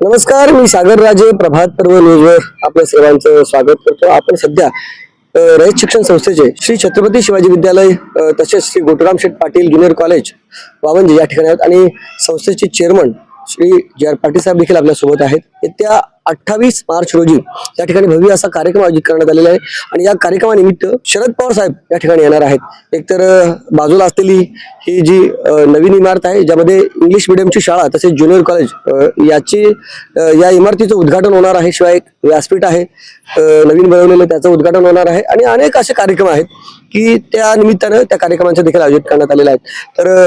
नमस्कार मी सागर राजे प्रभात पर्व न्यूजवर आपल्या सेवांचं स्वागत करतो. आपण सध्या रयत शिक्षण संस्थेचे श्री छत्रपती शिवाजी विद्यालय तसेच श्री गोटुराम शेठ पाटील ज्युनियर कॉलेज वावंजी या ठिकाणी आहेत. आणि संस्थेचे चेअरमन श्री जे आर पाटील साहेब देखील आपल्यासोबत आहेत. येत्या अठ्ठावीस मार्च रोजी या ठिकाणी भव्य असा कार्यक्रम आयोजित करण्यात आलेला आहे. आणि या कार्यक्रमानिमित्त शरद पवार साहेब या ठिकाणी येणार आहेत. एकतर बाजूला असलेली ही जी नवीन इमारत आहे ज्यामध्ये इंग्लिश मिडियमची शाळा तसेच ज्युनियर कॉलेज याची या इमारतीचं उद्घाटन होणार आहे. शिवाय एक व्यासपीठ आहे नवीन बनवलेलं त्याचं उद्घाटन होणार आहे. आणि अनेक असे कार्यक्रम आहेत की त्या निमित्तानं त्या कार्यक्रमांचं देखील आयोजित करण्यात आलेलं आहे. तर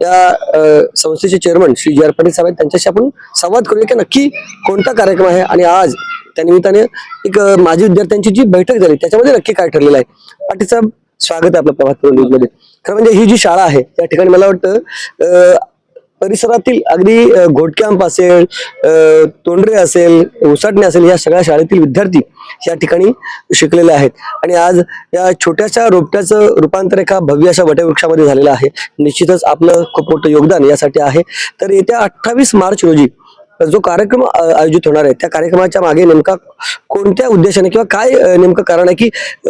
या संस्थेचे चेअरमन श्री जे आर पाटील साहेब त्यांच्याशी आपण संवाद करूया की नक्की कोणता कार्यक्रम आहे आणि आज त्या निमित्ताने एक माजी विद्यार्थ्यांची जी बैठक झाली त्याच्यामध्ये नक्की काय ठरलेलं आहे? पाटील साहेब स्वागत आहे आपलं प्रभात न्यूजमध्ये खरं म्हणजे ही जी शाळा आहे त्या ठिकाणी मला वाटतं परिसरातील अगदी घोटकॅम्प असेल तोंडरे असेल उसाटणे असेल या सगळ्या शाळेतील विद्यार्थी या ठिकाणी शिकलेले आहेत. आणि आज या छोट्याशा रोपट्याचं रूपांतर एका भव्य अशा वटवृक्षामध्ये झालेलं आहे. निश्चितच आपलं खूप मोठं योगदान यासाठी आहे. तर येत्या अठ्ठावीस मार्च रोजी जो कार्यक्रम आयोजित होणार आहे त्या कार्यक्रमाच्या मागे नेमका कोणत्या उद्देशाने किंवा काय नेमकं कारण आहे की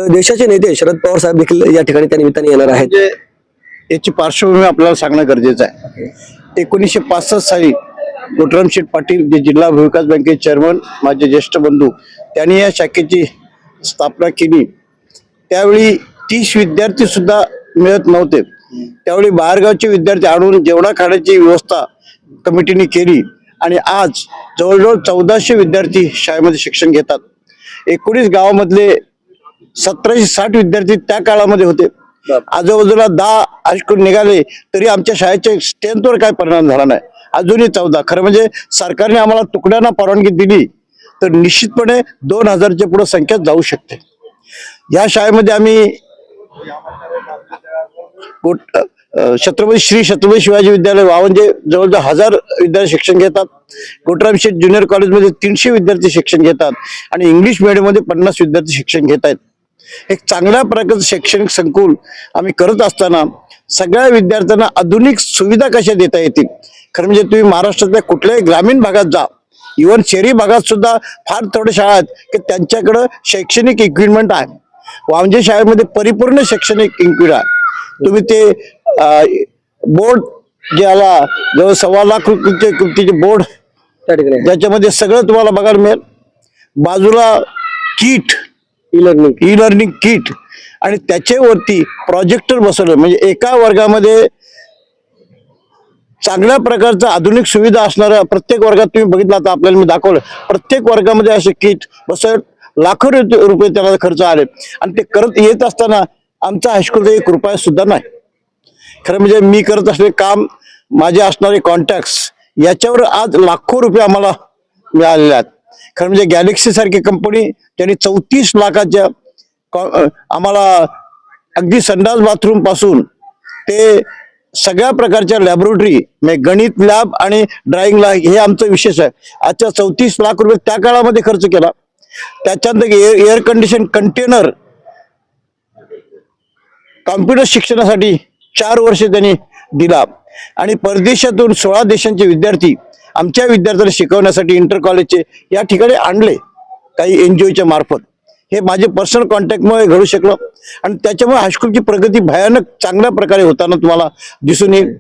देशाचे नेते शरद पवार साहेब देखील या ठिकाणी त्या निमित्ताने येणार आहेत? म्हणजे याची पार्श्वभूमी आपल्याला सांगणं गरजेचं आहे. एकोणीसशे पासष्ट साली गोटराम शेठ पाटील जे जिल्हा विकास बँकेचे चेअरमन माझे ज्येष्ठ बंधू त्यांनी या शाखेची स्थापना केली. त्यावेळी तीस विद्यार्थी सुद्धा मिळत नव्हते. त्यावेळी बाहेरगावचे विद्यार्थी आणून जेवणा खाण्याची व्यवस्था कमिटीने केली आणि आज जवळजवळ चौदाशे विद्यार्थी शाळेमध्ये शिक्षण घेतात. एकोणीस गावामधले सतराशे साठ विद्यार्थी त्या काळामध्ये होते. आजूबाजूला दहा हायस्कूल निघाले तरी आमच्या शाळेच्या स्ट्रेंथवर काय परिणाम झाला नाही. अजूनही चौदा. खरं म्हणजे सरकारने आम्हाला तुकड्यांना परवानगी दिली तर निश्चितपणे दोन हजारच्या पुढे संख्या जाऊ शकते. या शाळेमध्ये आम्ही गोट- छत्रपती श्री छत्रपती शिवाजी विद्यालय वावंजे जवळजवळ हजार विद्यार्थी शिक्षण घेतात. गोटराम शेठ ज्युनियर कॉलेजमध्ये तीनशे विद्यार्थी शिक्षण घेतात आणि इंग्लिश मीडियममध्ये पन्नास विद्यार्थी शिक्षण घेत आहेत एक चांगल्या प्रकारचं शैक्षणिक संकुल आम्ही करत असताना सगळ्या विद्यार्थ्यांना आधुनिक सुविधा कशा देता येतील? खरं म्हणजे तुम्ही महाराष्ट्रातल्या कुठल्याही ग्रामीण भागात जा. इव्हन शहरी भागात सुद्धा फार थोड्या शाळा आहेत की त्यांच्याकडं शैक्षणिक इक्विपमेंट आहे. वामजे शाळेमध्ये परिपूर्ण शैक्षणिक इक्विपमेंट आहे. तुम्ही ते बोर्ड ज्याला जवळ सव्वा लाख रुपयाचे किमतीचे बोर्ड ज्याच्यामध्ये सगळं तुम्हाला बघायला मिळेल. बाजूला kit e learning e learning kit आणि त्याच्यावरती प्रोजेक्टर बसवलं. म्हणजे एका वर्गामध्ये चांगल्या प्रकारचा आधुनिक सुविधा असणाऱ्या प्रत्येक वर्गात तुम्ही बघितलं आता आपल्याला मी दाखवलं. प्रत्येक वर्गामध्ये असे किट बसवत लाखो रुपये त्याला खर्च आले. आणि ते करत येत असताना आमचा हायस्कूलचा एक रुपया सुद्धा नाही. खरं म्हणजे मी करत असलेले काम माझे असणारे कॉन्टॅक्ट्स याच्यावर आज लाखो रुपये आम्हाला मिळालेले आहेत. खरं म्हणजे गॅलेक्सी सारखी कंपनी त्यांनी चौतीस लाखाच्या आम्हाला अगदी संडास बाथरूमपासून ते सगळ्या प्रकारच्या लॅबोरेटरी म्हणजे गणित लॅब आणि ड्राइंग लॅब हे आमचं विशेष आहे. आजच्या चौतीस लाख रुपये त्या काळामध्ये खर्च केला. त्याच्यानंतर air air condition container computer शिक्षणासाठी चार वर्ष त्यांनी दिला. आणि परदेशातून सोळा देशांचे विद्यार्थी आमच्या विद्यार्थ्यांना शिकवण्यासाठी इंटर कॉलेजचे या ठिकाणी आणले काही एन जी ओच्या मार्फत. हे माझे पर्सनल कॉन्टॅक्टमुळे घडू शकलं आणि त्याच्यामुळे हायस्कूलची प्रगती भयानक चांगल्या प्रकारे होताना तुम्हाला दिसून येईल.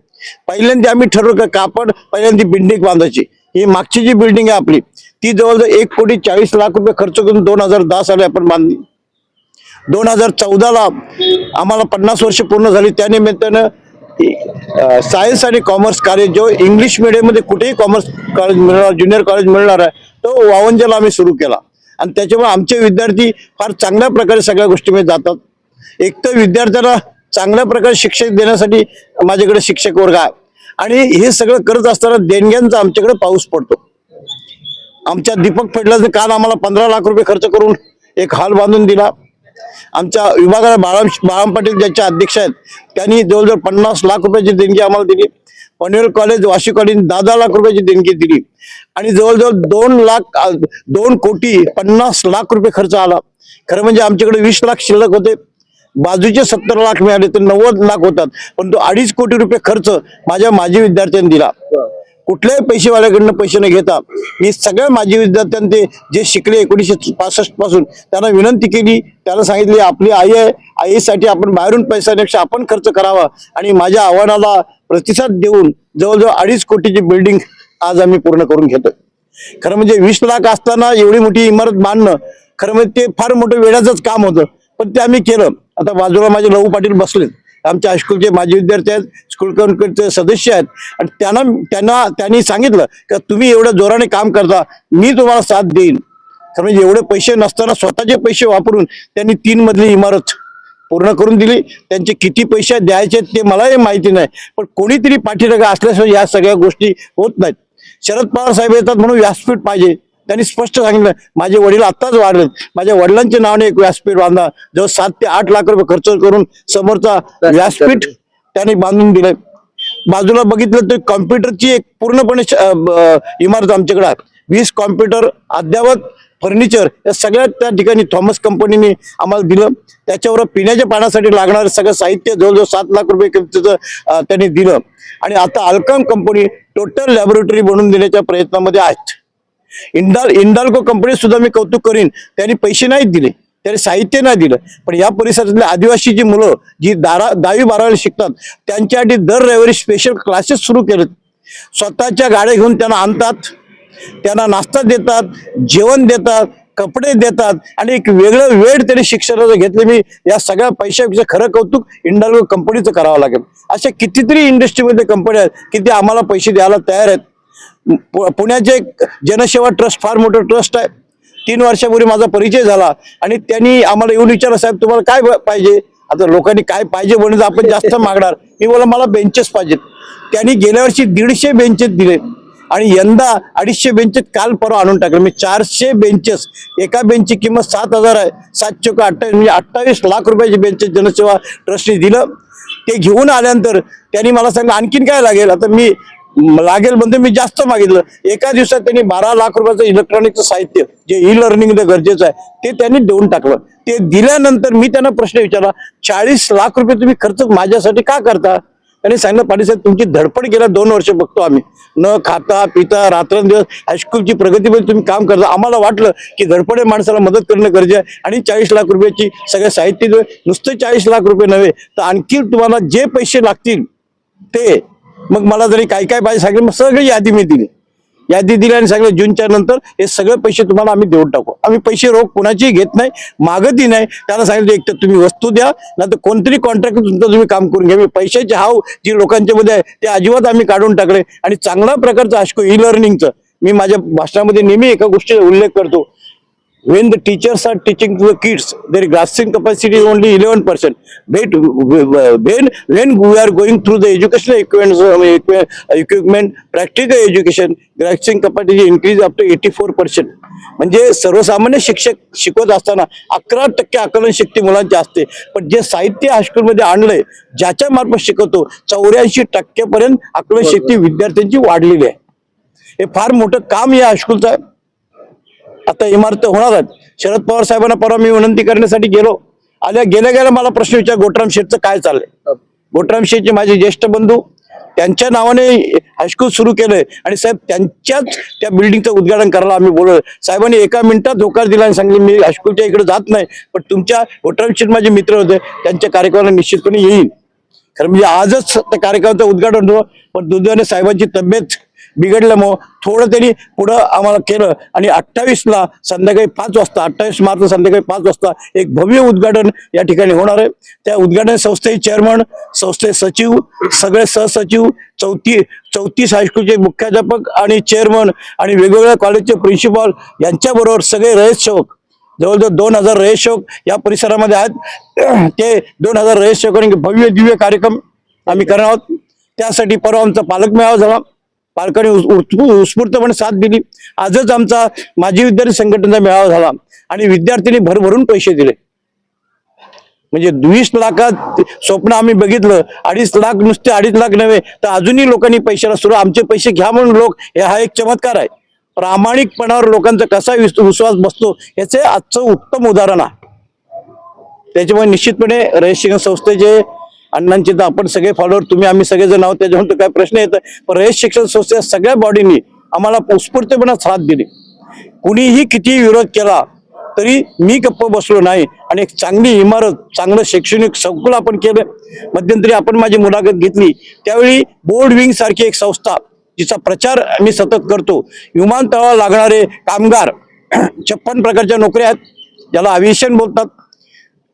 पहिल्यांदा आम्ही ठरवलं का आपण पहिल्यांदा बिल्डिंग बांधायची. ही मागची जी बिल्डिंग आहे आपली ती जवळजवळ एक कोटी चाळीस लाख रुपये खर्च करून दोन हजार दहा साली आपण बांधली. दोन हजार चौदाला आम्हाला पन्नास वर्ष पूर्ण झाली. त्या निमित्तानं सायन्स आणि कॉमर्स कॉलेज जो इंग्लिश मीडियममध्ये कुठेही कॉमर्स कॉलेज मिळणार ज्युनियर कॉलेज मिळणार आहे तो वावंजाला आम्ही सुरू केला. आणि त्याच्यामुळे आमचे विद्यार्थी फार चांगल्या प्रकारे सगळ्या गोष्टीमध्ये जातात. एक तर विद्यार्थ्यांना चांगल्या प्रकारे शिक्षण देण्यासाठी माझ्याकडे शिक्षक वर्ग आहे. आणि हे सगळं करत असताना देणग्यांचा आमच्याकडे पाऊस पडतो. आमच्या दीपक फडलाचं काल आम्हाला पंधरा लाख रुपये खर्च करून एक हॉल बांधून दिला. आमच्या विभागाला बाळाम बाळाम पाटील ज्याचे अध्यक्ष आहेत त्यांनी जवळजवळ पन्नास लाख रुपयाची देणगी आम्हाला दिली. पनवेल कॉलेज वाशी कॉलेज दहा दहा लाख रुपयाची देणगी दिली. आणि जवळजवळ दोन लाख दोन कोटी पन्नास लाख रुपये खर्च आला. खरं म्हणजे आमच्याकडे वीस लाख शिल्लक होते. बाजूचे सत्तर लाख मिळाले तर नव्वद लाख होतात. पण तो अडीच कोटी रुपये खर्च माझ्या माजी विद्यार्थ्यांनी दिला. कुठल्याही पैसेवाल्याकडनं पैसे न घेता मी सगळ्या माजी विद्यार्थ्यांचे जे शिकले एकोणीसशे पासष्टपासून त्यांना विनंती केली. त्याला सांगितली आपली आई आहे. आईसाठी आपण बाहेरून पैशापेक्षा आपण खर्च करावा आणि माझ्या आव्हानाला प्रतिसाद देऊन जवळजवळ अडीच कोटीची बिल्डिंग आज आम्ही पूर्ण करून घेतोय. खरं म्हणजे वीस लाख असताना एवढी मोठी इमारत बांधणं खरं म्हणजे ते फार मोठं वेळाचंच काम होतं. पण ते आम्ही केलं. आता बाजूला माझे लहू पाटील बसलेत. आमच्या हायस्कूलचे माजी विद्यार्थी आहेत स्कूल कमिटीचे सदस्य आहेत. आणि त्यांना त्यांना त्यांनी सांगितलं की तुम्ही एवढ्या जोराने काम करता मी तुम्हाला साथ देईन. कारण म्हणजे एवढे पैसे नसताना स्वतःचे पैसे वापरून त्यांनी तीन मधली इमारत पूर्ण करून दिली. त्यांचे किती पैसे द्यायचे ते मलाही माहिती नाही. पण कोणीतरी पाठीरागा असल्याशिवाय या सगळ्या गोष्टी होत नाहीत. शरद पवार साहेब येतात म्हणून व्यासपीठ पाहिजे. त्यांनी स्पष्ट सांगितलं माझे वडील आत्ताच वाढलेत. माझ्या वडिलांच्या नावाने एक व्यासपीठ बांधा जवळ सात ते आठ लाख रुपये खर्च करून समोरचा व्यासपीठ. त्यांनी बांधून दिलंय. बाजूला बघितलं तर कॉम्प्युटरची एक पूर्णपणे इमारत आमच्याकडे आहे. वीस कॉम्प्युटर अद्यावत फर्निचर या सगळ्या त्या ठिकाणी थॉमस कंपनीने आम्हाला दिलं. त्याच्यावर पिण्याच्या पाण्यासाठी लागणारं सगळं साहित्य जवळजवळ सात लाख रुपये किमतीचं त्यांनी दिलं. आणि आता अल्कम कंपनी टोटल लॅबोरेटरी बनवून देण्याच्या प्रयत्नामध्ये आहेत. इंडाल इंडाल्को कंपनी सुद्धा मी कौतुक करीन. त्यांनी पैसे नाहीत दिले. त्यांनी साहित्य नाही दिलं. पण या परिसरातल्या आदिवासी जी मुलं जी दारा दहावी बारावी शिकतात त्यांच्यासाठी दर रविवारी स्पेशल क्लासेस सुरू केलेत. स्वतःच्या गाड्या घेऊन त्यांना आणतात. त्यांना नाश्ता देतात जेवण देतात कपडे देतात आणि एक वेगळं वेळ त्यांनी शिक्षणाचं घेतले मी या सगळ्या पैशापेक्षा खरं कौतुक इंडाल्को कंपनीचं करावं लागेल. अशा कितीतरी इंडस्ट्रीमध्ये कंपन्या आहेत की ते आम्हाला पैसे द्यायला तयार आहेत. पुण्याचे एक जनसेवा ट्रस्ट फार मोठं ट्रस्ट आहे. तीन वर्षापूर्वी माझा परिचय झाला आणि त्यांनी आम्हाला येऊन विचारलं साहेब तुम्हाला काय पाहिजे? आता लोकांनी काय पाहिजे म्हणून आपण जास्त मागणार. मी बोला मला बेंचेस पाहिजेत. त्यांनी गेल्या वर्षी दीडशे बेंचेस दिले आणि यंदा अडीचशे बेंचेस काल परवा आणून टाकले. मी चारशे बेंचेस एका बेंचची किंमत सात हजार आहे. सात चौक अठ्ठावीस म्हणजे अठ्ठावीस लाख रुपयाचे बेंचेस जनसेवा ट्रस्टने दिलं. ते घेऊन आल्यानंतर त्यांनी मला सांगितलं आणखीन काय लागेल? आता मी लागेल म्हणजे मी जास्त मागितलं. एका दिवसात त्यांनी बारा लाख रुपयाचं इलेक्ट्रॉनिकचं साहित्य जे ई लर्निंग गरजेचं आहे ते त्यांनी देऊन टाकलं. ते दिल्यानंतर मी त्यांना प्रश्न विचारला चाळीस लाख रुपये तुम्ही खर्च माझ्यासाठी का करता? त्यांनी सांगितलं पाटील साहेब तुमची धडपड गेल्या दोन वर्ष बघतो आम्ही. न खाता पिता रात्रंदिवस हायस्कूलची प्रगतीमध्ये तुम्ही काम करता. आम्हाला वाटलं की धडपडे माणसाला मदत करणं गरजे आहे आणि चाळीस लाख रुपयाची सगळ्या साहित्य नुसतं चाळीस लाख रुपये नव्हे तर आणखी तुम्हाला जे पैसे लागतील ते मग मला जरी काय काय पाहिजे सांगितलं मग सगळी यादी मी दिली. यादी दिली आणि सांगितलं जूनच्या नंतर हे सगळे पैसे तुम्हाला आम्ही देऊन टाकू. आम्ही पैसे रोख कुणाचीही घेत नाही मागतही नाही. त्यांना सांगितलं एक तर तुम्ही वस्तू द्या नाही तर कोणतरी कॉन्ट्रॅक्ट तुमचं तुम्ही काम करून घ्या. मी पैशाचे हाव जी लोकांच्या मध्ये आहे ते अजिबात आम्ही काढून टाकले. आणि चांगल्या प्रकारचं आशको ई लर्निंगचं मी माझ्या भाषणामध्ये नेहमी एका गोष्टीचा उल्लेख करतो. When the teachers are teaching to the kids their grasping capacity is only 11% but when when we are going through the educational equipment, equipment, practical education grasping capacity increase up to 84% म्हणजे सर्वसामान्य शिक्षक शिकवत असताना अकरा टक्के आकलन शक्ती मुलांची असते पण जे साहित्य हायस्कूलमध्ये आणलंय ज्याच्या मार्फत शिकवतो चौऱ्याऐंशी टक्क्यापर्यंत आकलन शक्ती विद्यार्थ्यांची वाढलेली आहे हे फार मोठं काम या हायस्कूलचं आहे आता इमारत होणार आहेत. शरद पवार साहेबांना परवा मी विनंती करण्यासाठी गेलो. आल्या गेल्या गेल्या मला प्रश्न विचार गोटराम शेठचं काय चाललंय? गोटराम शेठचे माझे ज्येष्ठ बंधू त्यांच्या नावाने हायस्कूल सुरू केलंय. आणि साहेब त्यांच्याच त्या बिल्डिंगचं उद्घाटन करायला आम्ही बोललो साहेबांनी एका मिनिटात होकार दिला आणि सांगितलं मी हायस्कूलच्या इकडे जात नाही पण तुमच्या गोटराम शेठ माझे मित्र होते. त्यांच्या कार्यक्रमाला निश्चितपणे येईल खरं म्हणजे आजच त्या कार्यक्रमाचं उद्घाटन होतं पण दुर्दैवाने साहेबांची तब्येत बिघडल्यामुळं थोडं त्यांनी पुढं आम्हाला केलं. आणि अठ्ठावीसला संध्याकाळी पाच वाजता अठ्ठावीस मार्च संध्याकाळी पाच वाजता एक भव्य उद्घाटन या ठिकाणी होणार आहे. त्या उद्घाटन संस्थेचे चेअरमन संस्थे सचिव सगळे सहसचिव चौथी चौतीस हायस्कूलचे मुख्याध्यापक आणि चेअरमन आणि वेगवेगळ्या कॉलेजचे प्रिन्सिपॉल यांच्याबरोबर सगळे रयत सेवक जवळजवळ दोन हजार रयत सेवक या परिसरामध्ये आहेत. ते दोन हजार रयत सेवकांनी भव्य दिव्य कार्यक्रम आम्ही करणार आहोत. त्यासाठी परवा आमचा पालक मेळावा झाला. पालकांनी उत्स्फूर्तपणे साथ दिली. आजच आमचा माजी विद्यार्थी संघटनेचा मेळावा झाला आणि विद्यार्थ्यांनी भरभरून पैसे दिले. म्हणजे वीस लाखात स्वप्न आम्ही बघितलं. अडीच लाख नुसते अडीच लाख नव्हे तर अजूनही लोकांनी पैशाला सुरू आमचे पैसे घ्या म्हणून लोक हे हा एक चमत्कार आहे. प्रामाणिकपणावर लोकांचा कसा विश्वास बसतो याचे आजचं उत्तम उदाहरण आहे. त्याच्यामुळे निश्चितपणे रयत शिक्षण संस्थेचे अण्णांचे तर आपण सगळे फॉलोअर तुम्ही आम्ही सगळेजण आहोत त्याच्यावर तर काय प्रश्न येत पण रयत शिक्षण संस्थेच्या सगळ्या बॉडीनी आम्हाला उत्स्फूर्तपणे साथ दिली. कुणीही किती विरोध केला तरी मी गप्प बसलो नाही. आणि एक चांगली इमारत चांगलं शैक्षणिक संकुल आपण केलं. मध्यंतरी आपण माझी मुलाखत घेतली. त्यावेळी बोर्ड विंग सारखी एक संस्था जिचा प्रचार मी सतत करतो. विमानतळाला लागणारे कामगार छप्पन प्रकारच्या नोकऱ्या आहेत. ज्याला अविएशन बोलतात.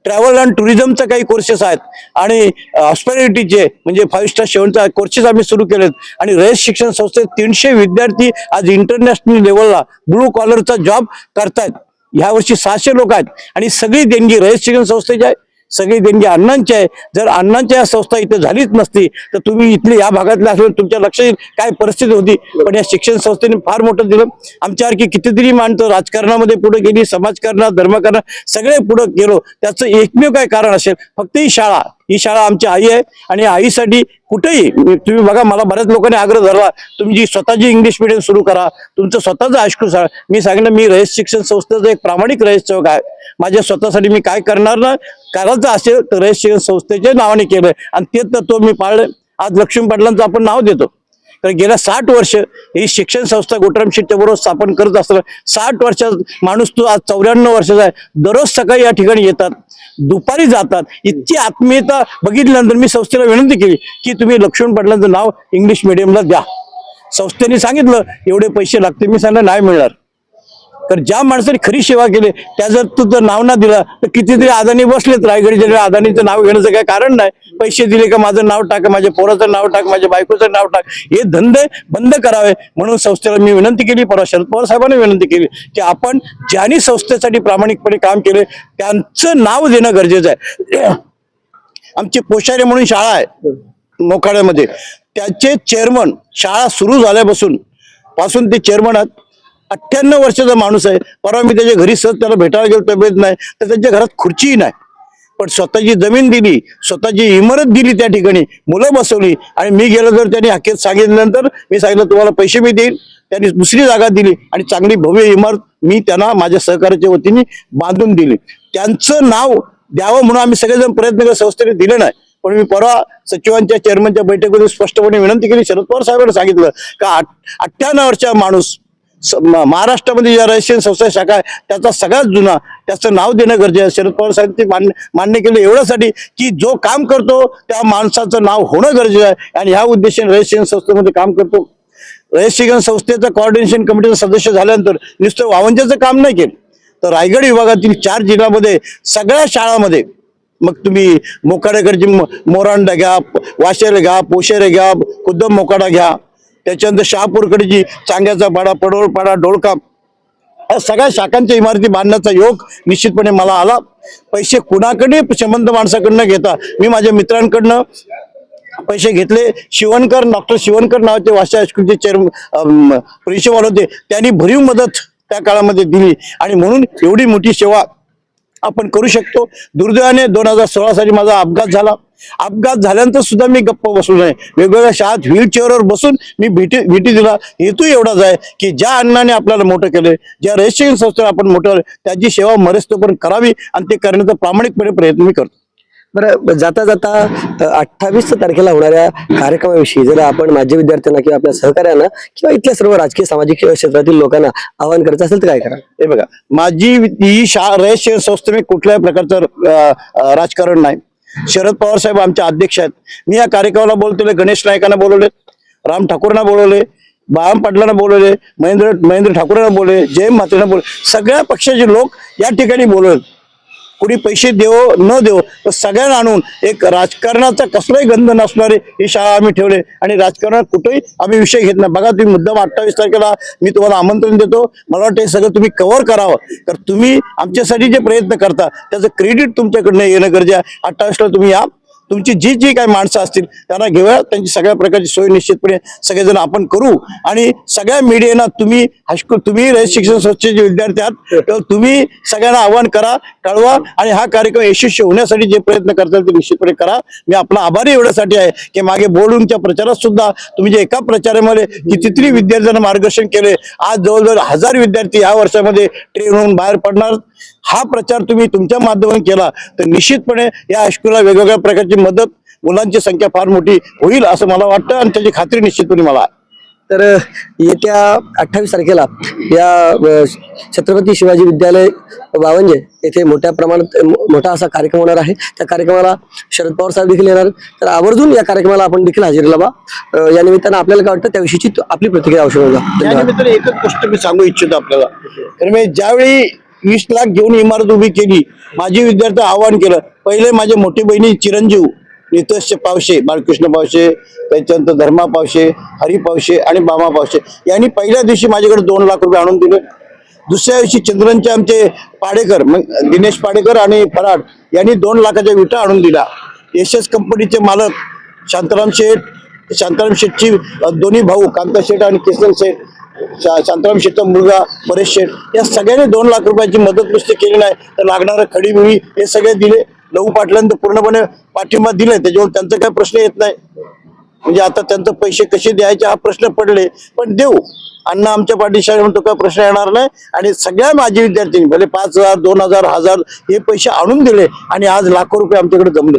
ट्रॅव्हल अँड टुरिझमचा काही कोर्सेस आहेत. आणि हॉस्पिटॅलिटीचे म्हणजे फाईव्ह स्टार सेव्हनचा कोर्सेस आम्ही सुरू केलेत. आणि रयत शिक्षण संस्थेत तीनशे विद्यार्थी आज इंटरनॅशनल लेवलला ब्लू कॉलरचा जॉब करतायत. ह्यावर्षी सहाशे लोक आहेत. आणि सगळी देणगी रयत शिक्षण संस्थेची आहे सगळी देणगी अण्णांची आहे. जर अण्णांच्या या संस्था इथे झालीच नसती तर तुम्ही इथले या भागातले असले तुमच्या लक्षात येईल काय परिस्थिती होती. पण या शिक्षण संस्थेने फार मोठं दिलं. आमच्यासारखी कितीतरी माणसं राजकारणामध्ये पुढे गेली समाजकारणात धर्मकारणात सगळे पुढे गेलो. त्याचं एकमेव काय कारण असेल? फक्त ही शाळा. ही शाळा आमची आई आहे. आणि आईसाठी कुठेही तुम्ही बघा मला बऱ्याच लोकांनी आग्रह धरला तुमची स्वतःची इंग्लिश मिडियम सुरू करा. तुमचं स्वतःचं हायस्कूल शाळा. मी सांगितलं मी रयत शिक्षण संस्थेचा एक प्रामाणिक रयत सेवक आहे. माझ्या स्वतःसाठी मी काय करणार ना? करायचं असेल तर रयत शिक्षण संस्थेच्या नावाने केलंय. आणि ते तत्व मी पाळलं. आज लक्ष्मी पाटलांचं आपण नाव देतो. कारण गेल्या साठ वर्ष ही शिक्षण संस्था गोटराम शेट्टी बरोबर स्थापन करत असताना साठ वर्षात माणूस तो आज चौऱ्याण्णव वर्षाचा आहे. दररोज सकाळी या ठिकाणी येतात दुपारी जातात. इतकी आत्मीयता बघितल्यानंतर मी संस्थेला विनंती केली की तुम्ही लक्ष्मण पाटलांचं नाव इंग्लिश मिडियमला द्या. संस्थेने सांगितलं एवढे पैसे लागते मी सांगितलं नाही मिळणार. तर ज्या माणसाने खरी सेवा केली त्या जर तू जर नाव ना दिला तर कितीतरी अदानी बसलेत रायगड जिल्ह्यात. अदानीचं नाव घेण्याचं काही कारण नाही. पैसे दिले का माझं नाव टाक माझ्या पोराचं नाव टाक माझ्या बायकोचं नाव टाक. हे धंदे बंद करावे म्हणून संस्थेला मी विनंती केली परवा शरद पवार साहेबांनी विनंती केली की आपण ज्यांनी संस्थेसाठी प्रामाणिकपणे काम केले त्यांचं नाव देणं गरजेचं आहे. आमची पोशारे म्हणून शाळा आहे मोखाड्यामध्ये. त्याचे चेअरमन शाळा सुरू झाल्यापासून पासून ते चेअरमन आहेत अठ्ठ्याण्णव वर्षाचा माणूस आहे. परवा मी त्याच्या घरी सहज त्याला भेटायला गेलो तब्येत नाही. तर त्यांच्या घरात खुर्चीही नाही. पण स्वतःची जमीन दिली स्वतःची इमारत दिली त्या ठिकाणी. मुलं बसवली. आणि मी गेलो तर त्यांनी हकीत सांगितल्यानंतर मी सांगितलं तुम्हाला पैसे मी देईन त्यांनी दुसरी जागा दिली आणि चांगली भव्य इमारत मी त्यांना माझ्या सहकार्याच्या वतीने बांधून दिली. त्यांचं नाव द्यावं म्हणून आम्ही सगळेजण प्रयत्न करत संस्थेने दिलं नाही. पण मी परवा सचिवांच्या चेअरमनच्या बैठकीमध्ये स्पष्टपणे विनंती केली. शरद पवार साहेबांना सांगितलं का अठ्ठ्याण्णव वर्षा माणूस महाराष्ट्रामध्ये ज्या रशियन संस्था शाखा आहे त्याचा सगळ्यात जुना त्याचं नाव देणं गरजेचं आहे. शरद पवार साहेब ते मान्य मान्य केलं एवढ्यासाठी की जो काम करतो त्या माणसाचं नाव होणं गरजेचं आहे. आणि ह्या उद्देशाने रशियन संस्थेमध्ये काम करतो. रयत संस्थेचं कॉर्डिनेशन कमिटीचा सदस्य झाल्यानंतर नुसतं वावंजाचं काम नाही केलं. तर रायगड विभागातील चार जिल्ह्यामध्ये सगळ्या शाळामध्ये मग तुम्ही मोकाड्याकडची मो- मोरांडा घ्या वाशेर घ्या पोशेरे घ्या खुद्द मोकाडा घ्या त्याच्यानंतर शहापूरकडची चांग्याचा पाडा पडोळपाडा डोळका या सगळ्या शाखांच्या इमारती बांधण्याचा योग निश्चितपणे मला आला. पैसे कुणाकडे श्रीमंत माणसाकडनं घेता? मी माझ्या मित्रांकडनं पैसे घेतले. शिवणकर डॉक्टर शिवणकर नावाचे वाशा हायस्कूलचे चेअर प्रिन्सिपॉल होते. त्यांनी भरीव मदत त्या काळामध्ये दिली. आणि म्हणून एवढी मोठी सेवा आपण करू शकतो. दुर्दैवाने दोन हजार सोळा साली माझा अपघात झाला. अपघात झाल्यानंतर सुद्धा मी गप्प बसलो नाही वेगवेगळ्या शाळेत व्हीलचेअरवर बसून मी भेटी भेटी दिला. हेतू एवढाच आहे की ज्या अण्णाने आपल्याला मोठं केलं ज्या रजिस्ट्रेशन संस्थेने आपण मोठं केलं, त्याची सेवा मरेस्तोपर्यंत करावी आणि ते करण्याचा प्रामाणिकपणे प्रयत्न मी करतो. बरं जाता जाता अठ्ठावीस तारखेला होणाऱ्या कार्यक्रमाविषयी जर आपण माझ्या विद्यार्थ्यांना किंवा आपल्या सहकार्यांना किंवा इथल्या सर्व राजकीय सामाजिक क्षेत्रातील लोकांना आवाहन करायचं असेल तर काय करा? हे बघा माझी ही शाळा रयत संस्थेने कुठल्याही प्रकारचं राजकारण नाही. शरद पवार साहेब आमचे अध्यक्ष आहेत. मी या कार्यक्रमाला बोलतोय गणेश नायकांना बोलवले राम ठाकूरना बोलवले बाळाम पाटलांना बोलवले महेंद्र महेंद्र ठाकूरांना बोलले जयम म्हात्रेंना बोलले सगळ्या पक्षाचे लोक या ठिकाणी बोलवले कुणी पैसे देवो न देवो तर सगळ्यांना आणून एक राजकारणाचा कसलाही गंध नसणारे ही शाळा आम्ही ठेवले. आणि राजकारणात कुठेही आम्ही विषय घेत नाही. बघा तुम्ही मुद्दाम अठ्ठावीस तारखेला मी तुम्हाला आमंत्रण देतो. मला वाटतं हे सगळं तुम्ही कव्हर करावं. तर तुम्ही आमच्यासाठी जे प्रयत्न करता त्याचं क्रेडिट तुमच्याकडनं येणं गरजेचं आहे. अठ्ठावीसला तुम्ही या. तुमची जी जी काही माणसं असतील त्यांना घेऊया. त्यांची सगळ्या प्रकारची सोय निश्चितपणे सगळेजण आपण करू. आणि सगळ्या मीडियाना तुम्ही हायस्कूल तुम्ही रयत शिक्षण संस्थेचे विद्यार्थी आहात तर तुम्ही सगळ्यांना आवाहन करा कळवा. आणि हा कार्यक्रम यशस्वी होण्यासाठी जे प्रयत्न करताल ते निश्चितपणे करा. मी आपला आभारी एवढ्यासाठी आहे की मागे बोर्डिंगच्या प्रचारात सुद्धा तुम्ही जे एका प्रचारामध्ये कितीतरी विद्यार्थ्यांना मार्गदर्शन केले. आज जवळजवळ हजार विद्यार्थी या वर्षामध्ये ट्रेन होऊन बाहेर पडणार. हा प्रचार तुम्ही तुमच्या माध्यमातून केला तर निश्चितपणे या हायस्कूलला वेगवेगळ्या प्रकारची मदत मुलांची संख्या फार मोठी होईल असं मला वाटतं आणि त्याची खात्री निश्चितपणे मला आहे. तर येत्या अठ्ठावीस तारखेला या छत्रपती शिवाजी विद्यालय वावंजे येथे मोठ्या प्रमाणात मोठा असा कार्यक्रम होणार आहे. त्या कार्यक्रमाला शरद पवार साहेब देखील येणार. तर आवर्जून या कार्यक्रमाला आपण देखील हजेरी लावा. या निमित्तानं आपल्याला काय वाटतं त्याविषयीची तु- आपली प्रतिक्रिया आवश्यक होता या धन्यवाद. निमित्ताने एकच गोष्ट मी सांगू इच्छितो आपल्याला. तर मी ज्यावेळी वीस लाख घेऊन इमारत उभी केली. माझी विद्यार्थी आवाहन केलं. पहिले माझे मोठी बहिणी चिरंजीव नितश पावशे बाळकृष्ण पावशे त्याच्यानंतर धर्मा पावशे हरी पावशे आणि बामा पावशे. यांनी पहिल्या दिवशी माझ्याकडे दोन लाख रुपये आणून दिले. दुसऱ्या दिवशी चंद्रनचे आमचे पाडेकर मग दिनेश पाडेकर आणि फराड यांनी दोन लाखाच्या विटा आणून दिला एस एस कंपनीचे मालक शांताराम शेठ शांताराम शेठची दोन्ही भाऊ कांता शेठ आणि किसन शेठ शांताराम शेठचा मुलगा परेश शेठ या सगळ्यांनी दोन लाख रुपयाची मदत नुसती केली नाही. तर लागणारं खडीबिडी हे सगळे दिले. लहू पाटलांनी पूर्णपणे पाठिंबा दिलाय. त्याच्यावर त्यांचा काही प्रश्न येत नाही. म्हणजे आता त्यांचं पैसे कसे द्यायचे हा प्रश्न पडले. पण देऊ. अण्णा आमच्या पाठीशी म्हणतो काय प्रश्न येणार नाही. आणि सगळ्या माझी विद्यार्थ्यांनी भले पाच हजार दोन हजार हजार हे पैसे आणून दिले आणि आज लाखो रुपये आमच्याकडे जमले.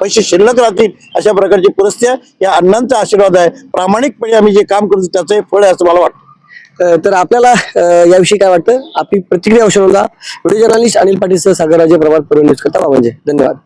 पैसे शिल्लक राहतील अशा प्रकारची परिस्थिती आहे. या अण्णांचा आशीर्वाद आहे. प्रामाणिकपणे आम्ही जे काम करतो त्याचं हे फळ आहे असं मला वाटतं. तर आपल्याला याविषयी काय वाटतं? आपली प्रतिक्रिया आवश्यक होता व्हिडिओ जर्नलिस्ट अनिल पाटील सह सागरराजे प्रभात पूर्व न्यूज करता. म्हणजे धन्यवाद.